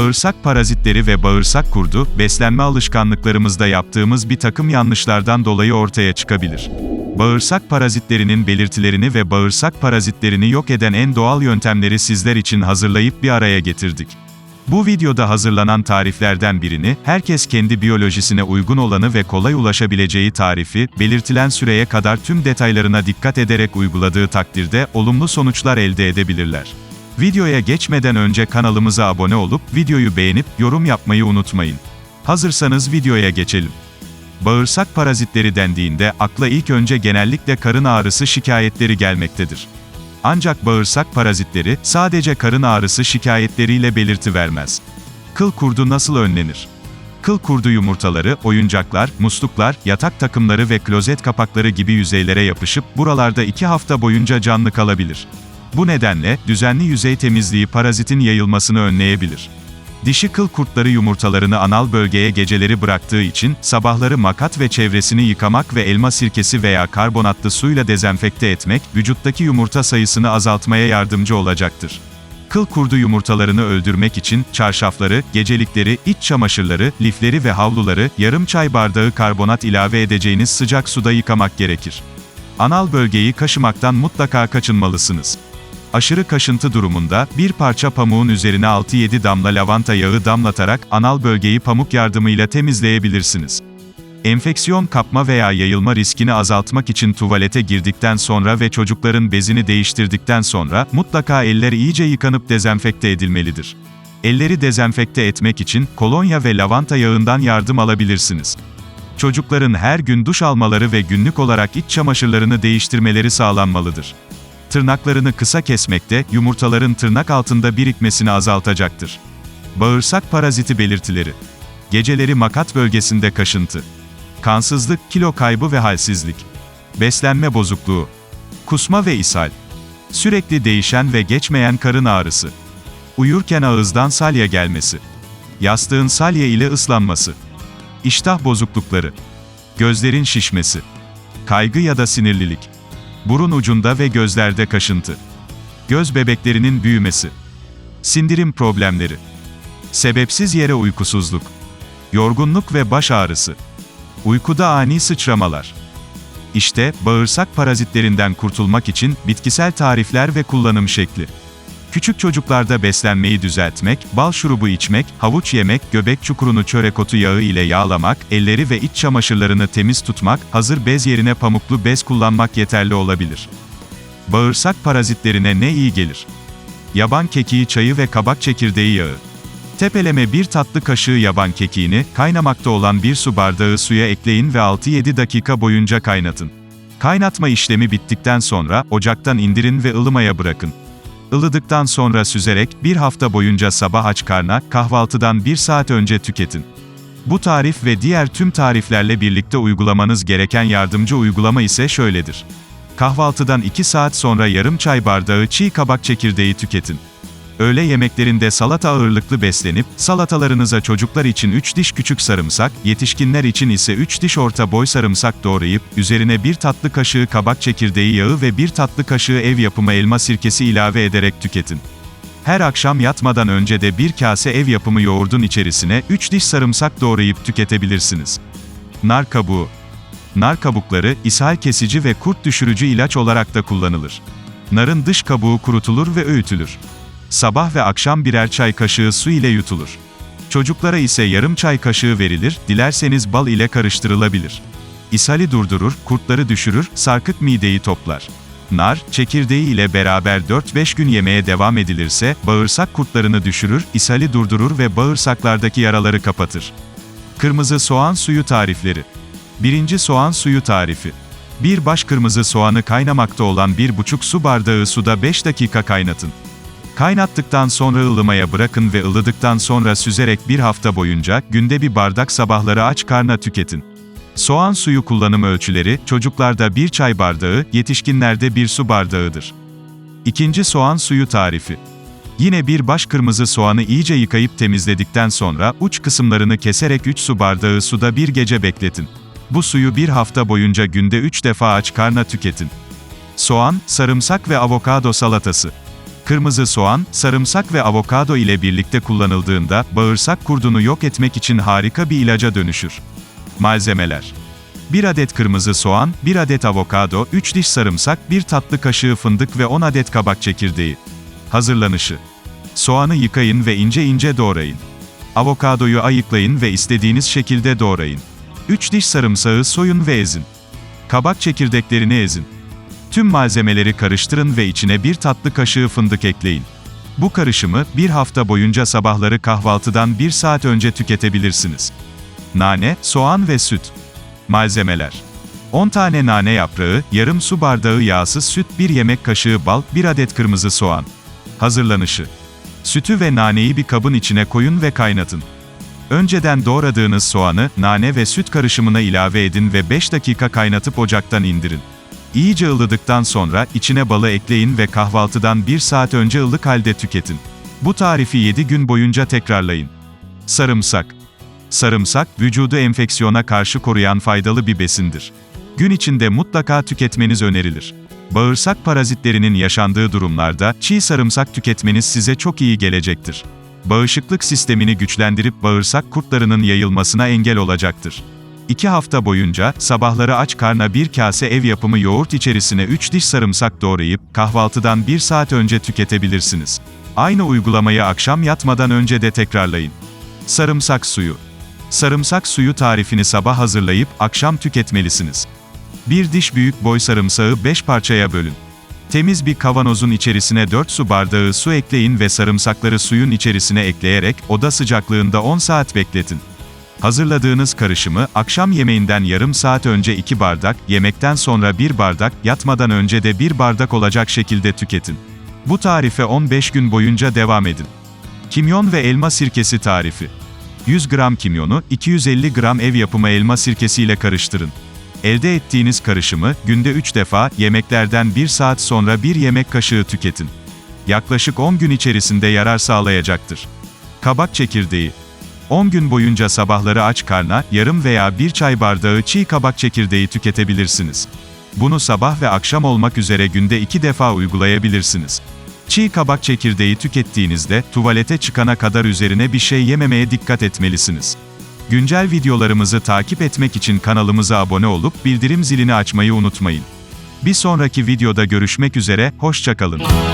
Bağırsak parazitleri ve bağırsak kurdu, beslenme alışkanlıklarımızda yaptığımız bir takım yanlışlardan dolayı ortaya çıkabilir. Bağırsak parazitlerinin belirtilerini ve bağırsak parazitlerini yok eden en doğal yöntemleri sizler için hazırlayıp bir araya getirdik. Bu videoda hazırlanan tariflerden birini, herkes kendi biyolojisine uygun olanı ve kolay ulaşabileceği tarifi, belirtilen süreye kadar tüm detaylarına dikkat ederek uyguladığı takdirde, olumlu sonuçlar elde edebilirler. Videoya geçmeden önce kanalımıza abone olup, videoyu beğenip, yorum yapmayı unutmayın. Hazırsanız videoya geçelim. Bağırsak parazitleri dendiğinde, akla ilk önce genellikle karın ağrısı şikayetleri gelmektedir. Ancak bağırsak parazitleri, sadece karın ağrısı şikayetleriyle belirti vermez. Kıl kurdu nasıl önlenir? Kıl kurdu yumurtaları, oyuncaklar, musluklar, yatak takımları ve klozet kapakları gibi yüzeylere yapışıp, buralarda 2 hafta boyunca canlı kalabilir. Bu nedenle, düzenli yüzey temizliği parazitin yayılmasını önleyebilir. Dişi kıl kurtları yumurtalarını anal bölgeye geceleri bıraktığı için, sabahları makat ve çevresini yıkamak ve elma sirkesi veya karbonatlı suyla dezenfekte etmek, vücuttaki yumurta sayısını azaltmaya yardımcı olacaktır. Kıl kurdu yumurtalarını öldürmek için, çarşafları, gecelikleri, iç çamaşırları, lifleri ve havluları, yarım çay bardağı karbonat ilave edeceğiniz sıcak suda yıkamak gerekir. Anal bölgeyi kaşımaktan mutlaka kaçınmalısınız. Aşırı kaşıntı durumunda, bir parça pamuğun üzerine 6-7 damla lavanta yağı damlatarak, anal bölgeyi pamuk yardımıyla temizleyebilirsiniz. Enfeksiyon kapma veya yayılma riskini azaltmak için tuvalete girdikten sonra ve çocukların bezini değiştirdikten sonra, mutlaka eller iyice yıkanıp dezenfekte edilmelidir. Elleri dezenfekte etmek için, kolonya ve lavanta yağından yardım alabilirsiniz. Çocukların her gün duş almaları ve günlük olarak iç çamaşırlarını değiştirmeleri sağlanmalıdır. Tırnaklarını kısa kesmekte, yumurtaların tırnak altında birikmesini azaltacaktır. Bağırsak paraziti belirtileri. Geceleri makat bölgesinde kaşıntı. Kansızlık, kilo kaybı ve halsizlik. Beslenme bozukluğu. Kusma ve ishal. Sürekli değişen ve geçmeyen karın ağrısı. Uyurken ağızdan salya gelmesi. Yastığın salya ile ıslanması. İştah bozuklukları. Gözlerin şişmesi. Kaygı ya da sinirlilik. Burun ucunda ve gözlerde kaşıntı. Göz bebeklerinin büyümesi. Sindirim problemleri. Sebepsiz yere uykusuzluk. Yorgunluk ve baş ağrısı. Uykuda ani sıçramalar. İşte, bağırsak parazitlerinden kurtulmak için bitkisel tarifler ve kullanım şekli. Küçük çocuklarda beslenmeyi düzeltmek, bal şurubu içmek, havuç yemek, göbek çukurunu çörek otu yağı ile yağlamak, elleri ve iç çamaşırlarını temiz tutmak, hazır bez yerine pamuklu bez kullanmak yeterli olabilir. Bağırsak parazitlerine ne iyi gelir? Yaban kekiği çayı ve kabak çekirdeği yağı. Tepeleme bir tatlı kaşığı yaban kekiğini, kaynamakta olan bir su bardağı suya ekleyin ve 6-7 dakika boyunca kaynatın. Kaynatma işlemi bittikten sonra, ocaktan indirin ve ılımaya bırakın. Ilıdıktan sonra süzerek, bir hafta boyunca sabah aç karna, kahvaltıdan bir saat önce tüketin. Bu tarif ve diğer tüm tariflerle birlikte uygulamanız gereken yardımcı uygulama ise şöyledir. Kahvaltıdan 2 saat sonra yarım çay bardağı çiğ kabak çekirdeği tüketin. Öğle yemeklerinde salata ağırlıklı beslenip, salatalarınıza çocuklar için 3 diş küçük sarımsak, yetişkinler için ise 3 diş orta boy sarımsak doğrayıp, üzerine 1 tatlı kaşığı kabak çekirdeği yağı ve 1 tatlı kaşığı ev yapımı elma sirkesi ilave ederek tüketin. Her akşam yatmadan önce de bir kase ev yapımı yoğurdun içerisine 3 diş sarımsak doğrayıp tüketebilirsiniz. Nar kabuğu. Nar kabukları, ishal kesici ve kurt düşürücü ilaç olarak da kullanılır. Narın dış kabuğu kurutulur ve öğütülür. Sabah ve akşam birer çay kaşığı su ile yutulur. Çocuklara ise yarım çay kaşığı verilir, dilerseniz bal ile karıştırılabilir. İshali durdurur, kurtları düşürür, sarkık mideyi toplar. Nar, çekirdeği ile beraber 4-5 gün yemeye devam edilirse, bağırsak kurtlarını düşürür, ishali durdurur ve bağırsaklardaki yaraları kapatır. Kırmızı soğan suyu tarifleri. 1. Soğan suyu tarifi. Bir baş kırmızı soğanı kaynamakta olan 1,5 su bardağı suda 5 dakika kaynatın. Kaynattıktan sonra ılımaya bırakın ve ılıdıktan sonra süzerek bir hafta boyunca, günde bir bardak sabahları aç karna tüketin. Soğan suyu kullanım ölçüleri, çocuklarda bir çay bardağı, yetişkinlerde bir su bardağıdır. İkinci soğan suyu tarifi. Yine bir baş kırmızı soğanı iyice yıkayıp temizledikten sonra, uç kısımlarını keserek 3 su bardağı suda bir gece bekletin. Bu suyu bir hafta boyunca günde 3 defa aç karna tüketin. Soğan, sarımsak ve avokado salatası. Kırmızı soğan, sarımsak ve avokado ile birlikte kullanıldığında, bağırsak kurdunu yok etmek için harika bir ilaca dönüşür. Malzemeler 1 adet kırmızı soğan, 1 adet avokado, 3 diş sarımsak, 1 tatlı kaşığı fındık ve 10 adet kabak çekirdeği. Hazırlanışı Soğanı yıkayın ve ince ince doğrayın. Avokadoyu ayıklayın ve istediğiniz şekilde doğrayın. 3 diş sarımsağı soyun ve ezin. Kabak çekirdeklerini ezin. Tüm malzemeleri karıştırın ve içine bir tatlı kaşığı fındık ekleyin. Bu karışımı bir hafta boyunca sabahları kahvaltıdan bir saat önce tüketebilirsiniz. Nane, soğan ve süt. Malzemeler 10 tane nane yaprağı, yarım su bardağı yağsız süt, 1 yemek kaşığı bal, 1 adet kırmızı soğan. Hazırlanışı Sütü ve naneyi bir kabın içine koyun ve kaynatın. Önceden doğradığınız soğanı, nane ve süt karışımına ilave edin ve 5 dakika kaynatıp ocaktan indirin. İyice ılıdıktan sonra içine balı ekleyin ve kahvaltıdan 1 saat önce ılık halde tüketin. Bu tarifi 7 gün boyunca tekrarlayın. Sarımsak Sarımsak, vücudu enfeksiyona karşı koruyan faydalı bir besindir. Gün içinde mutlaka tüketmeniz önerilir. Bağırsak parazitlerinin yaşandığı durumlarda çiğ sarımsak tüketmeniz size çok iyi gelecektir. Bağışıklık sistemini güçlendirip bağırsak kurtlarının yayılmasına engel olacaktır. 2 hafta boyunca, sabahları aç karna bir kase ev yapımı yoğurt içerisine 3 diş sarımsak doğrayıp, kahvaltıdan 1 saat önce tüketebilirsiniz. Aynı uygulamayı akşam yatmadan önce de tekrarlayın. Sarımsak suyu Sarımsak suyu tarifini sabah hazırlayıp, akşam tüketmelisiniz. Bir diş büyük boy sarımsağı 5 parçaya bölün. Temiz bir kavanozun içerisine 4 su bardağı su ekleyin ve sarımsakları suyun içerisine ekleyerek, oda sıcaklığında 10 saat bekletin. Hazırladığınız karışımı, akşam yemeğinden yarım saat önce 2 bardak, yemekten sonra 1 bardak, yatmadan önce de 1 bardak olacak şekilde tüketin. Bu tarife 15 gün boyunca devam edin. Kimyon ve elma sirkesi tarifi 100 gram kimyonu, 250 gram ev yapımı elma sirkesiyle karıştırın. Elde ettiğiniz karışımı, günde 3 defa, yemeklerden 1 saat sonra 1 yemek kaşığı tüketin. Yaklaşık 10 gün içerisinde yarar sağlayacaktır. Kabak çekirdeği 10 gün boyunca sabahları aç karna, yarım veya bir çay bardağı çiğ kabak çekirdeği tüketebilirsiniz. Bunu sabah ve akşam olmak üzere günde 2 defa uygulayabilirsiniz. Çiğ kabak çekirdeği tükettiğinizde, tuvalete çıkana kadar üzerine bir şey yememeye dikkat etmelisiniz. Güncel videolarımızı takip etmek için kanalımıza abone olup bildirim zilini açmayı unutmayın. Bir sonraki videoda görüşmek üzere, hoşçakalın.